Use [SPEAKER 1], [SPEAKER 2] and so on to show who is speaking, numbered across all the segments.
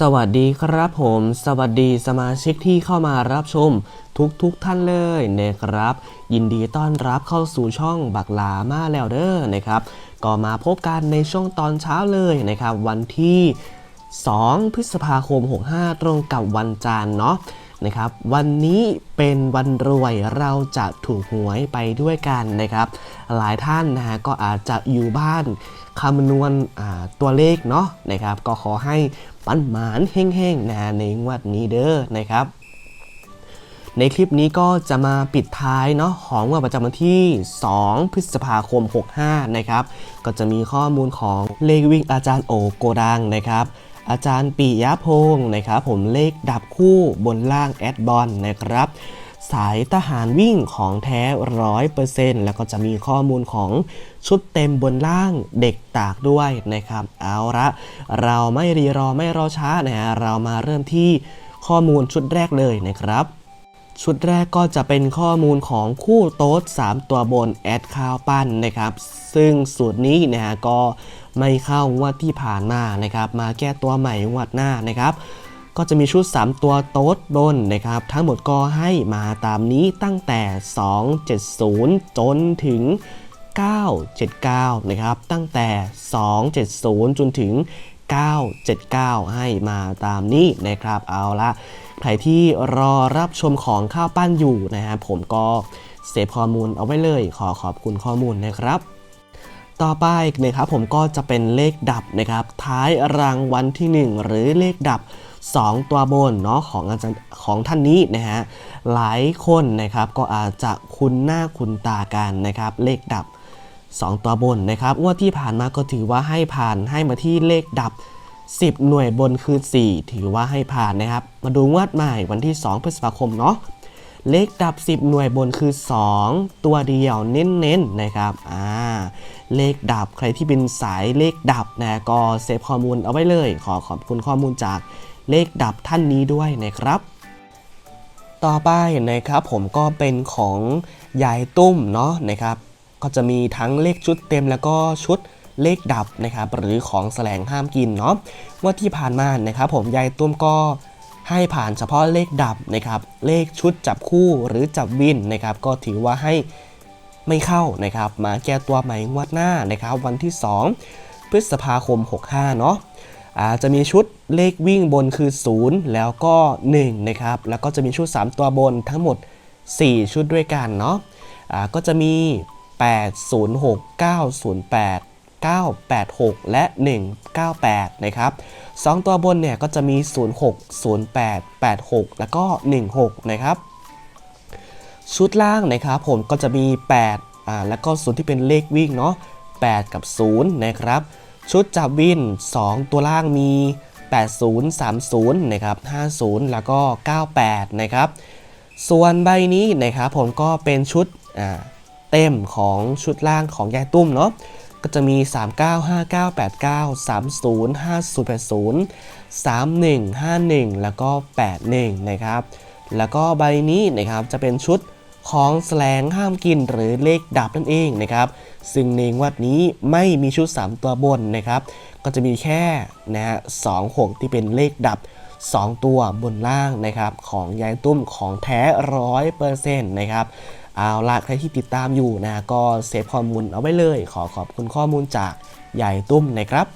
[SPEAKER 1] สวัสดีครับผม สวัสดีสมาชิกที่เข้ามารับชม ทุกทุกๆท่านเลยนะครับ ยินดีต้อนรับเข้าสู่ช่องบักลามาแล้วเด้อนะครับ ก็มาพบกันในช่วงตอนเช้าเลยนะครับ วันที่ 2 พฤษภาคม 65 ตรงกับวันจันทร์เนาะนะครับ วันนี้เป็นวันรวยเราจะถูกหวยไปด้วยกันนะครับ หลายท่านนะฮะก็อาจจะอยู่บ้านคำนวณตัวเลขเนาะนะครับ ก็ขอให้ ปันหมานแห้งๆนะในงวดนี้เด้อนะครับ ในคลิปนี้ก็จะมาปิดท้ายเนาะของวันประจำวันที่ 2 พฤษภาคม 65 นะครับ ก็จะมีข้อมูลของเลขวิ่งอาจารย์โอโกดังนะครับอาจารย์ปิยะพงศ์นะครับผมเลขดับคู่บนล่างแอดบอลนะครับ สายทหารวิ่งของแท้ร้อยเปอร์เซ็นต์แล้วก็จะมีข้อมูลของชุดเต็มบนล่างเด็กตากด้วยนะครับ เอาละเราไม่รีรอไม่รอช้านะฮะเรามาเริ่มที่ข้อมูลชุดแรกเลยนะครับชุดแรกก็จะเป็นข้อมูลของคู่โต๊ด 3 ตัวบนแอดข้าวปั้นนะครับ ซึ่งสูตรนี้นะฮะก็ไม่เข้างวดที่ผ่านมานะครับ มาแก้ตัวใหม่งวดหน้านะครับ ก็จะมีชุด 3 ตัวโต๊ดบนนะครับ ทั้งหมดก็ให้มาตามนี้ตั้งแต่ 270 จนถึง 979 นะครับ ตั้งแต่ 270 จนถึง 979 ให้มาตามนี้นะครับ เอาละใครที่รอรับชมของข้าวปั้นอยู่นะครับผมก็เซฟข้อมูลเอาไว้เลยขอขอบคุณข้อมูลนะครับต่อไปนะครับผมก็จะเป็นเลขดับนะครับ ท้ายรางวัลที่ 1 หรือเลขดับ 2 ตัวบนเนาะของอาจารย์ของท่านนี้นะฮะหลายคนนะครับก็อาจจะคุ้นหน้าคุ้นตากันนะครับเลขดับ 2 ตัวบนนะครับงวดที่ผ่านมาก็ถือว่าให้ผ่านให้มาที่เลขดับ 10 หน่วยบนคือ 4 ถือว่าให้ผ่านนะครับ มาดูงวดใหม่วันที่ 2 พฤษภาคมเนาะเลขดับ 10 หน่วยบนคือ 2 ตัวเดียวเน้นๆนะครับอ่าเลขดับใครที่เป็นสายเลขดับนะก็เซฟข้อมูลเอาไว้เลย ขอขอบคุณข้อมูลจาก เลขดับท่านนี้ด้วยนะครับ ต่อไปนะครับผมก็เป็นของยายตุ้มเนาะนะครับ ก็จะมีทั้งเลขชุดเต็มแล้วก็ชุดเลขดับนะครับหรือของแสลงห้ามกินเนาะงว่าที่ผ่านมานะครับ ผมยายตุ้มก็ให้ผ่านเฉพาะเลขดับนะครับ เลขชุดจับคู่หรือจับวินนะครับ ก็ถือว่าให้ไม่เข้านะครับ มาแก้ตัวใหม่งวดหน้านะครับ วันที่ 2 พฤษภาคม 65 เนาะ จะมีชุดเลขวิ่งบนคือ 0 แล้วก็ 1 นะครับ แล้วก็จะมีชุด 3 ตัวบนทั้งหมด 4 ชุดด้วยกันเนาะอ่าก็จะมี 806 908 986 และ 198 นะครับ 2 ตัวบนเนี่ยก็จะมี 06 08 86 แล้วก็ 16 นะครับ ชุดล่างนะครับผมก็จะมี 8 อ่า แล้วก็ศูนย์ที่เป็นเลขวิ่งเนาะ 8 กับ 0 นะครับ ชุดจับวิน 2 ตัวล่างมี 80 30 นะครับ 50 แล้วก็ 98 นะครับ ส่วนใบนี้นะครับผมก็เป็นชุดเต็มของชุดล่างของยายตุ้มเนาะ ก็จะมี 39 59 89 30 50 80 31 51 แล้วก็ 81 นะครับ แล้วก็ใบนี้นะครับจะเป็นชุด ของแสลงห้ามกินหรือเลขดับนั่นเองนะครับ ซึ่งในงวัดนี้ไม่มีชุด 3 ตัวบนนะครับ ก็จะมีแค่นะฮะ2 6ที่เป็นเลขดับ 2 ตัวบนล่างนะครับของยายตุ้มของแท้ร้อยเปอร์เซ็นต์นะครับเอาละใครที่ติดตามอยู่นะก็เซฟข้อมูลเอาไว้เลย ขอขอบคุณข้อมูลจากใหญ่ตุ้มนะครับ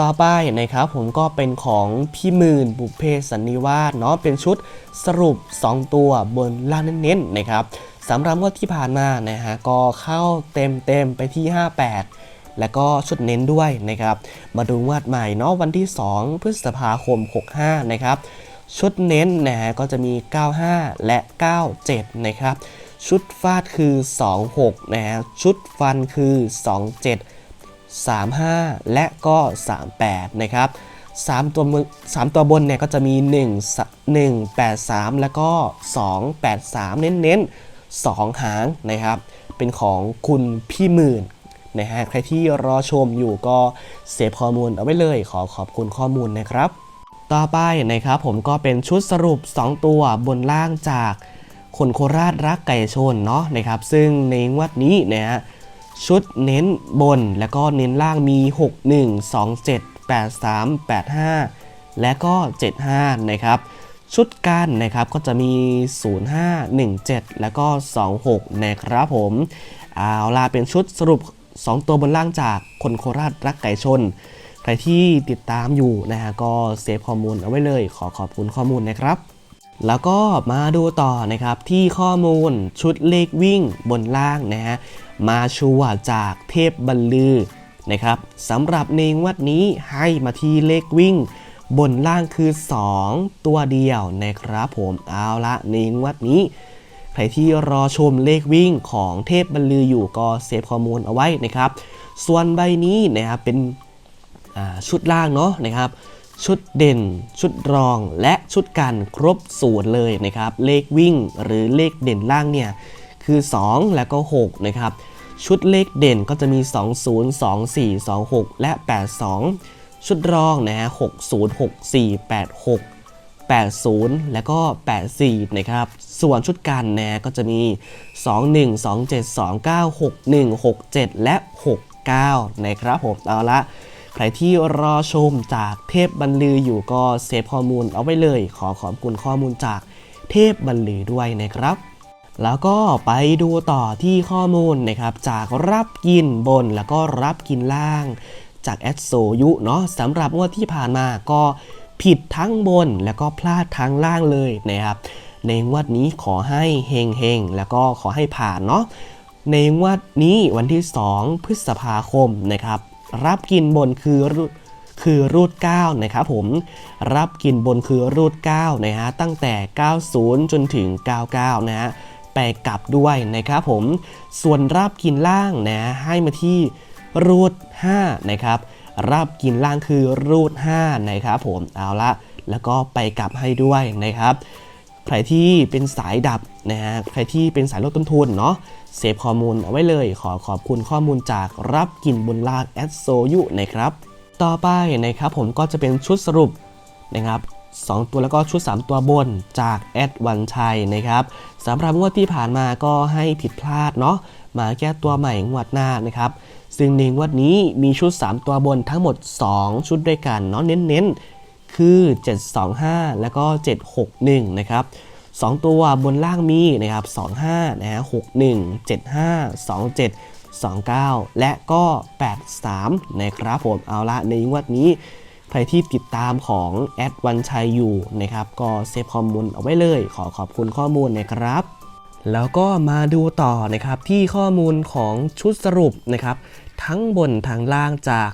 [SPEAKER 1] ต่อไปนะครับผมก็เป็นของพี่หมื่นบุพเพสันนิวาสเนาะเป็นชุดสรุป 2 ตัวบนล่างเน้นๆนะครับสำหรับงวดที่ผ่านมานะฮะก็เข้าเต็มเต็มๆไปที่ 58 แล้วก็ชุดเน้นด้วยนะครับ มาดูงวดใหม่เนาะวันที่ 2 พฤษภาคม 65 นะครับ ชุดเน้นนะฮะก็จะมี 95 และ 97 นะครับ ชุดฟาดคือ 26 นะฮะชุดฟันคือ 27 35 และก็ 38 นะครับ3ตัวมือ3ตัวบนเนี่ยก็จะมี 1 1 8 3 แล้วก็ 2 8 3 เน้นๆ 2 หางนะครับ เป็นของคุณพี่หมื่นนะฮะใครที่รอชมอยู่ก็เซฟข้อมูลเอาไว้เลย ขอขอบคุณข้อมูลนะครับ ต่อไปนะครับผมก็เป็นชุดสรุป 2 ตัวบนล่างจากคนโคราชรักไก่ชนเนาะนะครับ ซึ่งในงวดนี้นะฮะ ชุดเน้นบนแล้วก็เน้นล่างมี 6 1 2 7 8 3 8 5 และก็ 75 นะครับ ชุดกันนะครับก็จะมี 0517 แล้วก็ 26 นะครับผมเอาล่ะเป็นชุดสรุป 2 ตัวบนล่างจากคนโคราชรักไก่ชน ใครที่ติดตามอยู่นะฮะก็เซฟข้อมูลเอาไว้เลย ขอขอบคุณข้อมูลนะครับ แล้วก็มาดูต่อนะครับที่ข้อมูลชุดเลขวิ่งบนล่างนะฮะมาชัวจากเทพบรรลือนะครับสำหรับในงวดนี้ให้มาที่เลขวิ่ง บนล่างคือ 2 ตัวเดียวนะครับผมเอาละในงวดนี้ใครที่รอชมเลขวิ่งของเทพบรรลืออยู่ก็เซฟข้อมูลเอาไว้นะครับ ส่วนใบนี้นะครับเป็นชุดล่างเนาะนะครับ ชุดเด่น ชุดรองและชุดกันครบสูตรเลยนะครับ เลขวิ่งหรือเลขเด่นล่างเนี่ยคือ 2 แล้วก็ 6 นะครับ ชุดเลขเด่นก็จะมี 20 24 26 และ 82 ชุดรองนะฮะ60 64 86 80 แล้วก็ 84 นะครับ ส่วนชุดกันนะก็จะมี 21 27 29 61 67 และ 69 นะครับผมเอาละ รที่รอชมจากเทพบรรลืออยู่ก็เซฟข้อมูลเอาไว้เลย ขอขอบคุณข้อมูลจากเทพบรรลือด้วยนะครับ แล้วก็ไปดูต่อที่ข้อมูลนะครับจากรับกินบนแล้วก็รับกินล่าง จากแอดโซยุเนาะสำหรับงวดที่ผ่านมาก็ผิดทั้งบนแล้วก็พลาดทั้งล่างเลยนะครับ ในงวดนี้ขอให้เฮงเฮงแล้วก็ขอให้ผ่านเนาะในงวดนี้วันที่ 2 พฤษภาคมนะครับ รับกินบนคือรูดคือรูด9นะครับผมรับกินบนคือรูด9นะฮะตั้งแต่ 90 จนถึง 99 นะฮะไปกลับด้วยนะครับผมส่วนรับกินล่างนะให้มาที่รูด5นะครับรับกินล่างคือรูด5นะครับผมเอาละแล้วก็ไปกลับให้ด้วยนะครับ ใครที่เป็นสายดับนะฮะใครที่เป็นสายลดต้นทุนเนาะเซฟข้อมูลเอาไว้เลย ขอขอบคุณข้อมูลจากรับกินบนลากแอดโซยุนะครับ ต่อไปนะครับผมก็จะเป็นชุดสรุปนะครับ2 ตัวแล้วก็ชุด 3 ตัวบนจากแอดวันชัยนะครับสำหรับงวดที่ผ่านมาก็ให้ผิดพลาดเนาะมาแก้ตัวใหม่งวดหน้านะครับ ซึ่งในงวดนี้มีชุด 3 ตัวบนทั้งหมด 2 ชุดด้วยกันเนาะเน้นๆ คือ 725 แล้วก็ 761 นะครับ 2 ตัวบนล่างมีนะครับ 25 นะฮะ 61 75 27 29 และก็ 83 นะครับผม เอาละในงวดนี้ ใครที่ติดตามของแอดวันชัยอยู่นะครับ ก็เซฟข้อมูลเอาไว้เลย ขอขอบคุณข้อมูลนะครับ แล้วก็มาดูต่อนะครับที่ข้อมูลของชุดสรุปนะครับ ทั้งบนทั้งล่างจาก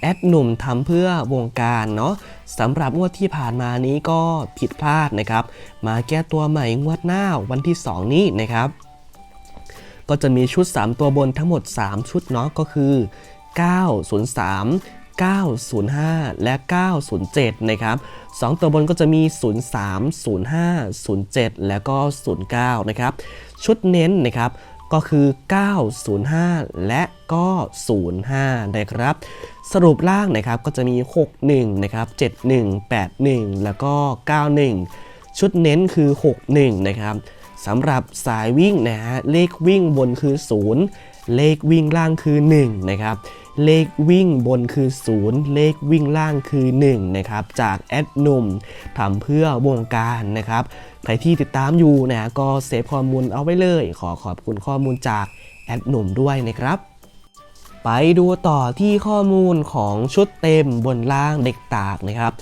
[SPEAKER 1] แอดหนุ่มทำเพื่อวงการเนาะสำหรับงวดที่ผ่านมานี้ก็ผิดพลาดนะครับ มาแก้ตัวใหม่งวดหน้าวันที่ 2 นี้นะครับ ก็จะมีชุด 3 ตัวบนทั้งหมด 3 ชุดเนาะก็คือ 903 905 และ 907 นะครับ 2 ตัวบนก็จะมี 03 05 07 แล้วก็ 09 นะครับ ชุดเน้นนะครับ ก็คือ 905 และก็ 05 นะครับ สรุปล่างนะครับก็จะมี 61 นะครับ 71 81 แล้วก็ 91 ชุดเน้นคือ 61 นะครับสำหรับสายวิ่งนะฮะเลขวิ่งบนคือ 0 เลขวิ่งล่างคือ 1 นะครับ เลขวิ่งบนคือ 0 เลขวิ่งล่างคือ 1 นะครับ จากแอดนุ่มทำเพื่อวงการนะครับ ใครที่ติดตามอยู่นะก็เซฟข้อมูลเอาไว้เลย ขอขอบคุณข้อมูลจากแอดหนุ่มด้วยนะครับ ไปดูต่อที่ข้อมูลของชุดเต็มบนล่างเด็กตากนะครับ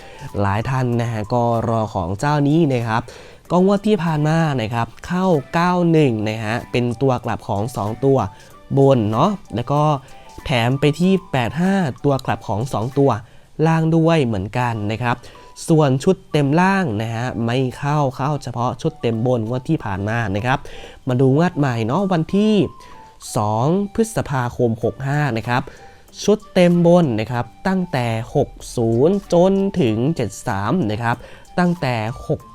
[SPEAKER 1] หลายท่านนะฮะก็รอของเจ้านี้นะครับก็งวดที่ผ่านมานะครับเข้า 91 นะฮะเป็นตัวกลับของ 2 ตัวบนเนาะแล้วก็แถมไปที่ 85 ตัวกลับของ 2 ตัวล่างด้วยเหมือนกันนะครับ ส่วนชุดเต็มล่างนะฮะไม่เข้าเข้าเฉพาะชุดเต็มบนงวดที่ผ่านมานะครับ มาดูงวดใหม่เนาะวันที่ 2 พฤษภาคม 65 นะครับชุดเต็มบนนะครับตั้งแต่ 60 จนถึง 73 นะครับ ตั้งแต่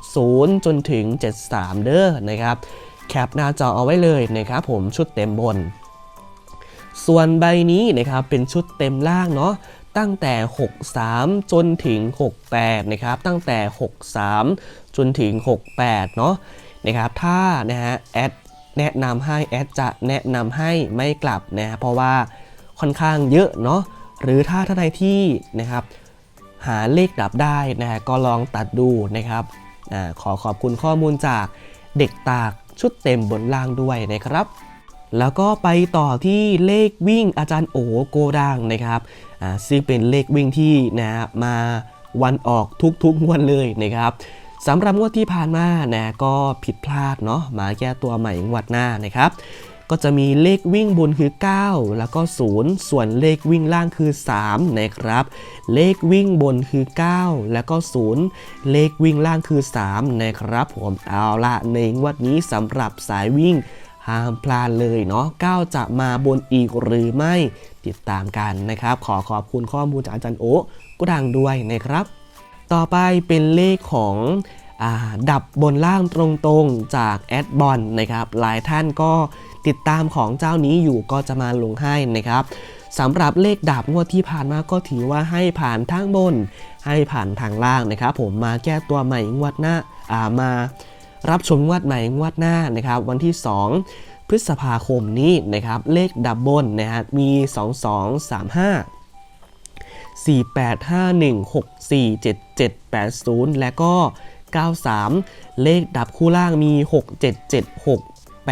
[SPEAKER 1] 60 จนถึง 73 เด้อนะครับ แคปหน้าจอเอาไว้เลยนะครับผมชุดเต็มบน ส่วนใบนี้นะครับเป็นชุดเต็มล่างเนาะ ตั้งแต่ 63 จนถึง 68 นะครับ ตั้งแต่ 63 จนถึง 68 เนาะนะครับ ถ้านะฮะแอดแนะนำให้แอดจะแนะนำให้ไม่กลับนะฮะเพราะว่าค่อนข้างเยอะเนาะหรือถ้าท่านใดที่นะครับหาเลขดับได้นะฮะก็ลองตัดดูนะครับอาขอขอบคุณข้อมูลจากเด็กตากชุดเต็มบนล่างด้วยนะครับ แล้วก็ไปต่อที่เลขวิ่งอาจารย์โอโกดังนะครับอ่าซึ่งเป็นเลขวิ่งที่นะฮะมาวันออกทุกๆวันเลยนะครับสำหรับงวดที่ผ่านมานะก็ผิดพลาดเนาะมาแก้ตัวใหม่งวดหน้านะครับ ก็จะมีเลขวิ่งบนคือ 9 แล้วก็ 0 ส่วนเลขวิ่งล่างคือ 3 นะครับ เลขวิ่งบนคือ 9 แล้วก็ 0 เลขวิ่งล่างคือ 3 นะครับ ผมเอาละในงวดนี้สำหรับสายวิ่ง ห้ามพลาดเลยเนาะ9จะมาบนอีกหรือไม่ติดตามกันนะครับ ขอขอบคุณข้อมูลจากอาจารย์โอ๊ก็ดังด้วยนะครับ ต่อไปเป็นเลขของอดับบนล่างตรงๆจากแอดบอลนะครับหลายท่านก็ติดตามของเจ้านี้อยู่ก็จะมาลงให้นะครับสำหรับเลขดับงวดที่ผ่านมาก็ถือว่าให้ผ่านทางบน ให้ผ่านทางล่างนะครับ ผมมาแก้ตัวใหม่งวดหน้าอ่ามา รับชมงวดใหม่งวดหน้านะครับ วันที่ 2 พฤษภาคมนี้นะครับ เลขดับบนนะฮะมี 2 2 3 5 4851647780 และก็ 93 เลขดับคู่ล่างมี 6776 859403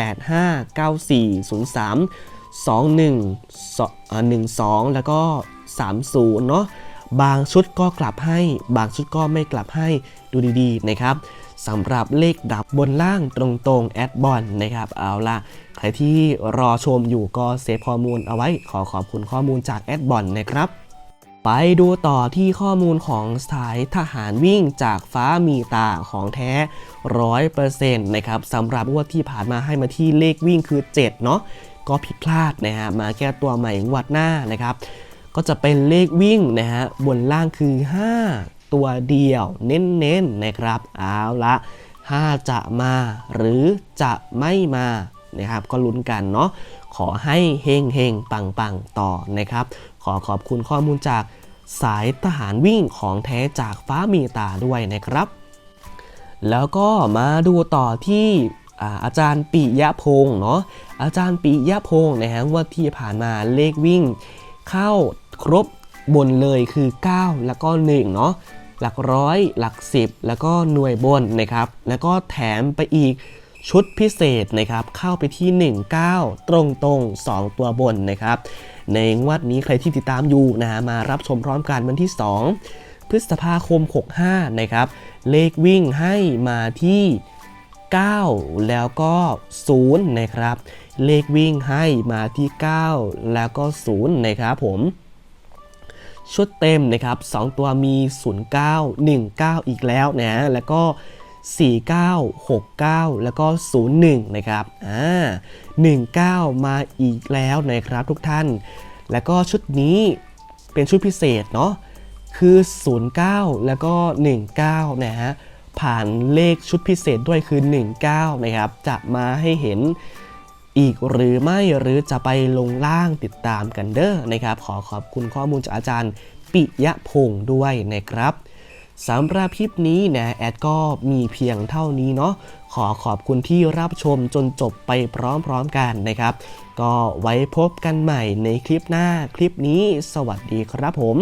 [SPEAKER 1] 21 12 แล้วก็ 30 เนาะบางชุดก็กลับให้ บางชุดก็ไม่กลับให้ ดูดีๆนะครับสำหรับเลขดับบนล่างตรงๆแอดบอลนะครับเอาล่ะใครที่รอชมอยู่ก็เซฟข้อมูลเอาไว้ขอขอบคุณข้อมูลจากแอดบอลนะครับไปดูต่อที่ข้อมูลของสายทหารวิ่งจากฟ้ามีตาของแท้ร้อยเปอร์เซ็นต์นะครับสำหรับงวดที่ผ่านมาให้มาที่เลขวิ่งคือ 7 เนาะก็ผิดพลาดนะฮะมาแก้ตัวใหม่งวดหน้านะครับ ก็จะเป็นเลขวิ่งนะฮะบนล่างคือ 5 ตัวเดียวเน้นๆนะครับเอาละ5จะมาหรือจะไม่มานะครับก็ลุ้นกันเนาะขอให้เฮงเฮงปังปังต่อนะครับ ขอขอบคุณข้อมูลจากสายทหารวิ่งของแท้จากฟ้ามีตาด้วยนะครับ แล้วก็มาดูต่อที่อาจารย์ปิยะพงศ์เนาะอาจารย์ปิยะพงศ์นะฮะว่าที่ผ่านมาเลขวิ่ง เข้าครบบนเลยคือ 9 แล้วก็1เนาะ หลักร้อย หลัก10แล้วก็หน่วยบนนะครับ แล้วก็แถมไปอีกชุดพิเศษนะครับ เข้าไปที่ 19 ตรงตรง2ตัวบนนะครับ ในงวดนี้ใครที่ติดตามอยู่นะฮะมารับชมพร้อมกันวันที่ 2 พฤษภาคม 65 นะครับ เลขวิ่งให้มาที่ 9 แล้วก็0นะครับ เลขวิ่งให้มาที่ 9 แล้วก็0นะครับผม ชุดเต็มนะครับ 2 ตัวมี 09 19 อีกแล้วนะแล้วก็ 49 69 แล้วก็ 01 นะครับอ่า19 มาอีกแล้วนะครับทุกท่าน แล้วก็ชุดนี้เป็นชุดพิเศษเนาะคือ 09 แล้วก็ 19 นะฮะผ่านเลขชุดพิเศษด้วยคือ 19 นะครับ จะมาให้เห็น อีกหรือไม่หรือจะไปลงล่างติดตามกันเด้อนะครับ ขอขอบคุณข้อมูลจากอาจารย์ปิยะพงศ์ด้วยนะครับสำหรับคลิปนี้นะแอดก็มีเพียงเท่านี้เนาะขอขอบคุณที่รับชมจนจบไปพร้อมๆกันนะครับ ก็ไว้พบกันใหม่ในคลิปหน้าคลิปนี้ สวัสดีครับผม